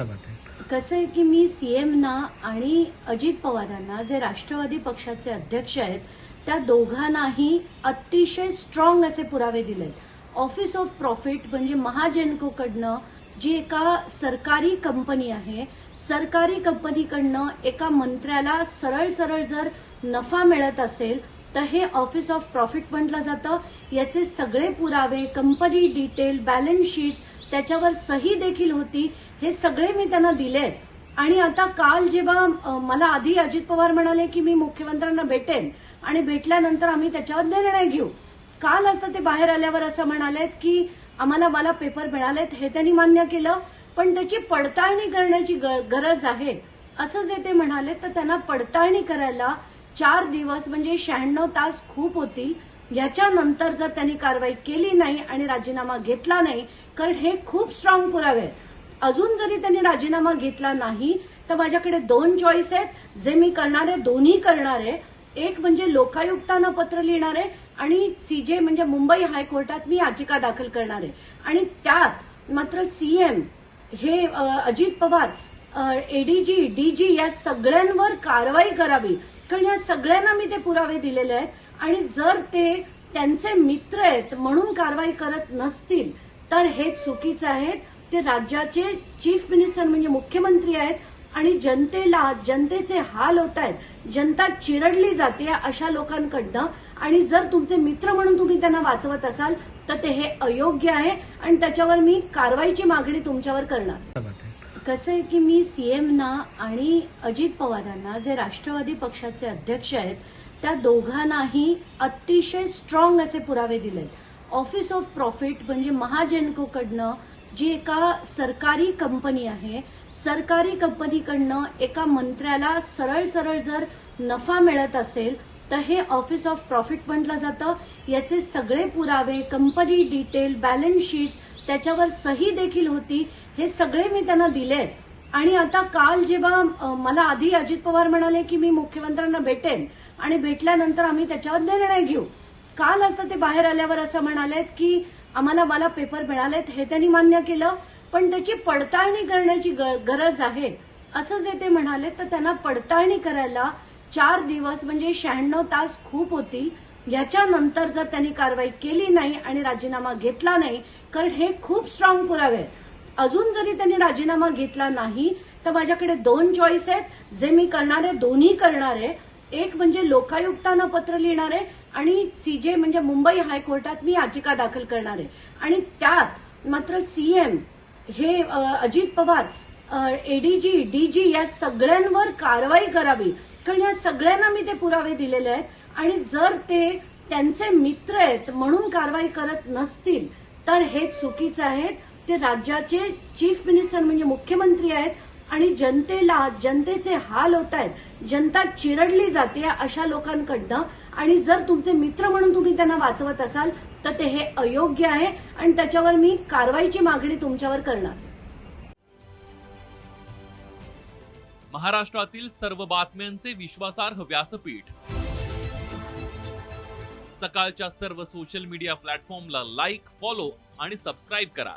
कसं आहे की मी सीएमना आणि अजित पवारांना जे राष्ट्रवादी पक्षाचे अध्यक्ष आहेत त्या दोघांनाही अतिशय स्ट्रॉंग असे पुरावे दिले ऑफिस ऑफ प्रॉफिट म्हणजे महाजेनकोकडनं जी एका सरकारी कंपनी आहे सरकारी कंपनीकडनं एका मंत्र्याला सरळ सरळ जर नफा मिळत असेल तर हे ऑफिस ऑफ प्रॉफिट म्हटलं जातं. याचे सगळे पुरावे कंपनी डिटेल बॅलन्स शीट त्याच्यावर सही देखील होती हे सगळे मी त्यांना दिले आणि आता काल जेव्हा मला आधी अजित पवार म्हणाले की मी मुख्यमंत्र्यांना भेटेन आणि भेटल्यानंतर आम्ही त्याच्यावर निर्णय घेऊ. काल असता ते बाहेर आल्यावर असं म्हणालेत की आम्हाला मला पेपर मिळालेत हे त्यांनी मान्य केलं पण त्याची पडताळणी करण्याची ग- गरज आहे. असं जे ते म्हणाले तर त्यांना पडताळणी करायला चार दिवस म्हणजे शहाण्णव तास खूप होतील याच्यानंतर जर त्यांनी कारवाई केली नाही आणि राजीनामा घेतला नाही कारण हे खूप स्ट्रॉंग पुरावे आहेत. अजून जरी त्यांनी राजीनामा घेतला नाही तर माझ्याकडे दोन चॉईस आहेत. जे मी करणार आहे दोन्ही करणार. आहे एक म्हणजे लोकायुक्तांना पत्र लिहिणार आहे आणि सीजे म्हणजे मुंबई हायकोर्टात मी याचिका दाखल करणार. आहे आणि त्यात मात्र सीएम हे अजित पवार एडीजी डीजी या सगळ्यांवर कारवाई करावी. कारण या सगळ्यांना मी ते पुरावे दिलेले आहेत. आणि जर ते त्यांचे मित्र आहेत म्हणून कारवाई करत नसतील तर हे चुकीचं आहे. ते राज्याचे चीफ मिनिस्टर म्हणजे मुख्यमंत्री आहेत आणि जनतेला जनतेचे हाल होत आहेत. जनता चिरडली जाते अशा लोकांकडनं. आणि जर तुमचे मित्र म्हणून तुम्ही त्यांना वाचवत असाल तर ते हे अयोग्य आहे. आणि त्याच्यावर मी कारवाईची मागणी तुमच्यावर करणार. कसं आहे की मी सीएमना आणि अजित पवारांना जे राष्ट्रवादी पक्षाचे अध्यक्ष आहेत त्या दोघांनाही अतिशय स्ट्रॉंग असे पुरावे दिले ऑफिस ऑफ प्रॉफिट म्हणजे महाजनकोकडनं जी एका सरकारी कंपनी आहे सरकारी कंपनीकडनं एका मंत्र्याला सरळ सरळ जर नफा मिळत असेल तर हे ऑफिस ऑफ प्रॉफिट म्हटलं जातं. याचे सगळे पुरावे कंपनी डिटेल बॅलन्स शीट त्याच्यावर सही देखील होती हे सगळे मी त्यांना दिले आणि आता काल जेव्हा मला आधी अजित पवार म्हणाले की मी मुख्यमंत्र्यांना भेटेन आणि भेटल्यानंतर आम्ही त्याच्यावर निर्णय घेऊ. काल असता ते बाहेर आल्यावर असं म्हणालेत की आम्हाला मला पेपर मिळालेत हे त्यांनी मान्य केलं पण त्याची पडताळणी करण्याची गरज आहे. असं जे ते म्हणाले तर त्यांना पडताळणी करायला चार दिवस म्हणजे शहाण्णव तास खूप होतील याच्यानंतर जर त्यांनी कारवाई केली नाही आणि राजीनामा घेतला नाही कारण हे खूप स्ट्रॉंग पुरावे आहेत. अजून जरी त्यांनी राजीनामा घेतला नाही तर माझ्याकडे दोन चॉईस आहेत. जे मी करणार आहे दोन्ही करणार. आहे एक म्हणजे लोकायुक्तांना पत्र लिहिणार आहे आणि सीजे म्हणजे मुंबई हायकोर्टात मी याचिका दाखल करणार आहे. आणि त्यात मात्र सीएम हे अजित पवार एडीजी डीजी या सगळ्यांवर कारवाई करावी. कारण या सगळ्यांना मी ते पुरावे दिलेले आहेत. आणि जर ते त्यांचे मित्र आहेत म्हणून कारवाई करत नसतील तर हे चुकीचं आहे. ते राज्याचे चीफ मिनिस्टर म्हणजे मुख्यमंत्री आहेत. आणि जनतेला जनतेचे हाल होत आहेत जनता चिरडली जाते अशा लोकांकडनं. आणि जर तुमचे मित्र म्हणून तुम्ही त्यांना वाचवत असाल तर ते हे अयोग्य आहे आणि त्याच्यावर मी कारवाईची मागणी तुमच्यावर करणार. महाराष्ट्रातील सर्व बातम्यांचे विश्वासार्ह व्यासपीठ. सकाळच्या सर्व सोशल मीडिया प्लॅटफॉर्मला लाईक फॉलो आणि सबस्क्राईब करा.